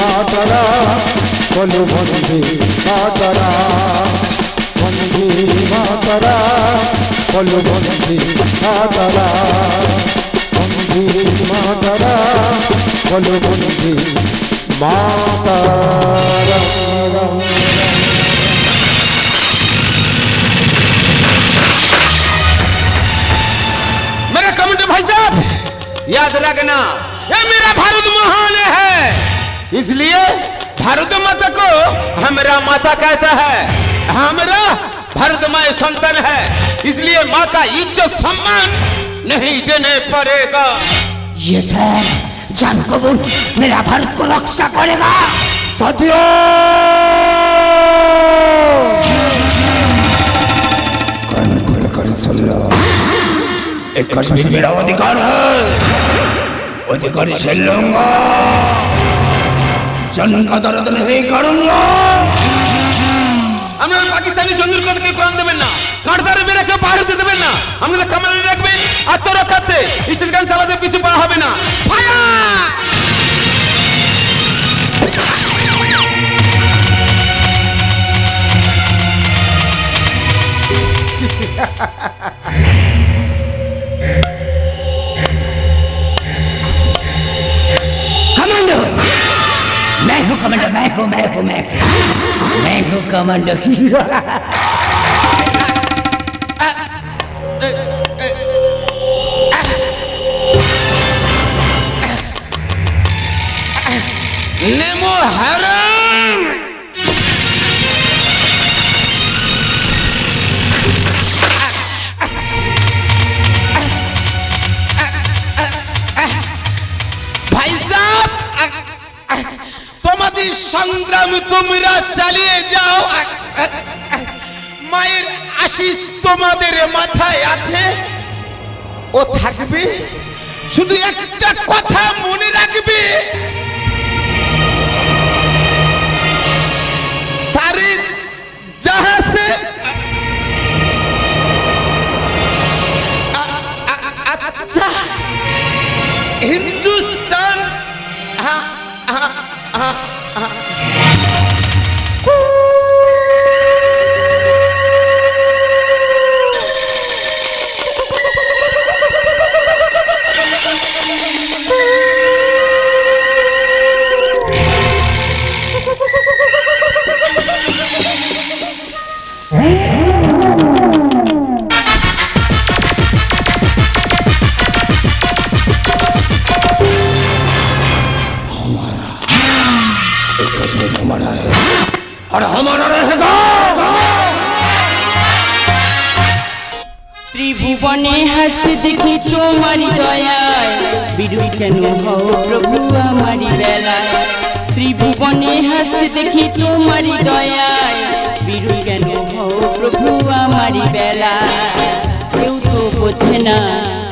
মাতারা বলো বন্দে মাতারা বন্দে মাতারা বলো বন্দে মাতারা বন্দে মাতারা বলো বন্দে মাতারা मेरे कमेंटर भाई साहब याद रखना ये मेरा भारत महान है इसलिए भारत माता को हमारा माता कहता है हमारा भारत माए संतान है इसलिए माँ का इज़्ज़त सम्मान नहीं देने पड़ेगा। ये सर जान कबूल मेरा भारत को रक्षा करेगा। साथियों कान खोल कर सुन लो। एक कश्मीर मेरा अधिकार है। अधिकार छीन लूँगा। जन का दर्द नहीं करूंगा আমরা পাকিস্তানি জঙ্গির কোরআন দেবেন না কাঁটারে মেরে কেউ পাহাড় দিতে দেবেন না আমাদের কামারে রাখবেন আত্মরক্ষার্থে স্টিল গান চালাতে পিছু পাওয়া হবে না fire commando Commando macho macho macho macho commando নেমো হারা কাম তোমরা চালিয়ে যাও। মায়ের আশিস তোমাদের মাথায় আছে? ও থাকবে? শুধু একটা কথা মনে রাখবে। সারি জাহাজে আচ্ছা হিন্দুস্তান হ্যাঁ হ্যাঁ হ্যাঁ হ্যাঁ हमारा है और हमारा रहेगा ত্রিভুবনে হাসি দেখি তোমারি দয়ায় বিরুই কেন হও প্রভু আমারি বেলায় ত্রিভুবনে হাসি দেখি তোমারি দয়ায় বিরুই কেন হও প্রভু আমারি বেলায় কেউ তো বোঝে না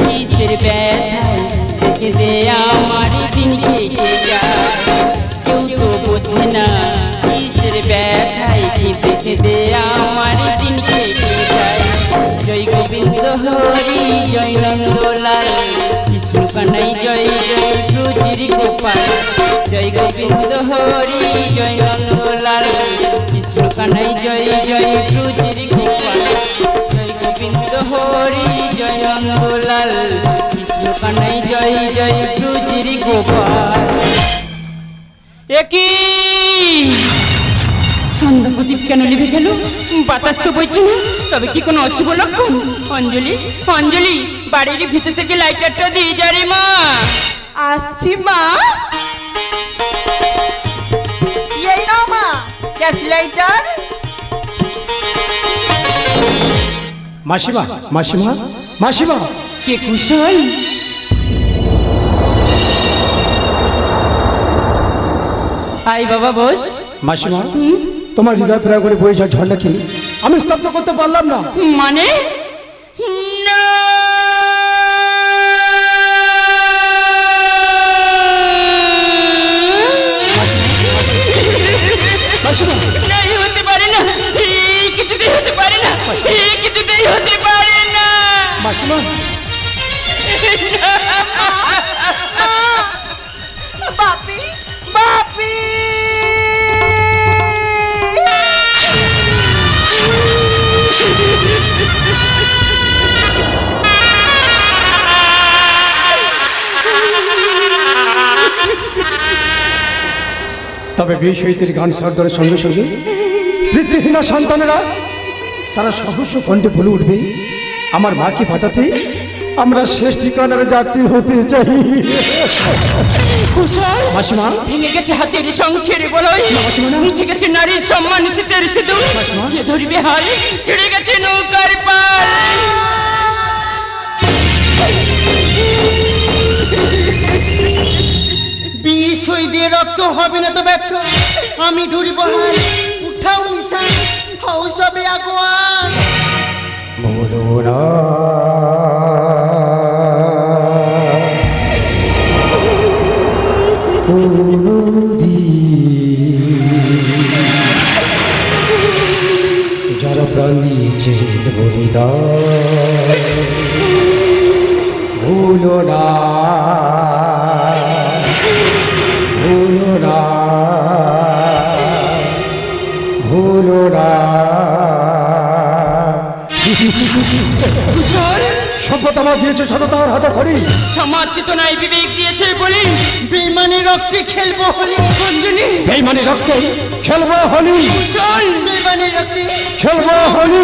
কিসের ব্যথায় দেখে দে আমারি দিন কেটে যায় কেউ তো বোঝে না। জয় গোবিন্দ হরি, জয় নন্দলাল কানাই জয় জয় ব্রজির গোপাল জয় হরি, জয় নন্দলাল কানাই জয় জয় ব্রজির গোপাল জয় গোবিন্দ হরি, জয় নন্দলাল জয় জয় ব্রজির গোপাল একই সন্ধ্যা কেন লিভে গেল? বাতাস তো বইছে না তবে কি কোনো অশুভ লক্ষণ? অঞ্জলি অঞ্জলি বাড়ির ভিতর থেকে লাইটারটা দিয়ে যা রে মা। আসছি মা। এই নাও মা গ্যাস লাইটার মাসিমা মাসিমা মাসিমা। কে কুশল? আই বাবা বস। মাসিমা তোমার হৃদয় প্রায় করে বয়ে যাওয়া ঝড়টাকে আমি স্তব্ধ করতে পারলাম না। মানে? মাসিমা। না, এ তবে বিষ হইতে গান সর্দারের সঙ্গে সঙ্গে। বৃত্তিহীনা সন্তানেরা তারা সহস্র কণ্ঠে বলে উঠবে আমার মাকে বাঁচাতে আমরা শেষ ঠিকানার যাত্রী হতে চাই। কুশল মাসিমা। ভেঙে গেছে হাতের সংখ্যের বলয়। মুছে গেছে নারীর সম্মান শীতের সিঁদুর ধরবে হাল ছেড়ে গেছে নৌকার হবে না তো ব্যর্থ। আমি ধরিব হাল উঠাও নিশান, হও সবে আগুয়ান। যারা প্রাণ দিয়েছে বলিদান ভুলো না। ভুলো না ভুলো না কুশল সভ্যতা আমার দিয়েছে সততার হাতে খড়ি। সমাজ চেতনায় বিবেক দিয়েছে বলি। বেমানের রক্তে খেলব হলি বন্ধুনি এই মানে রক্ত খেলব হলি। কুশল রক্তে খেলব হলি।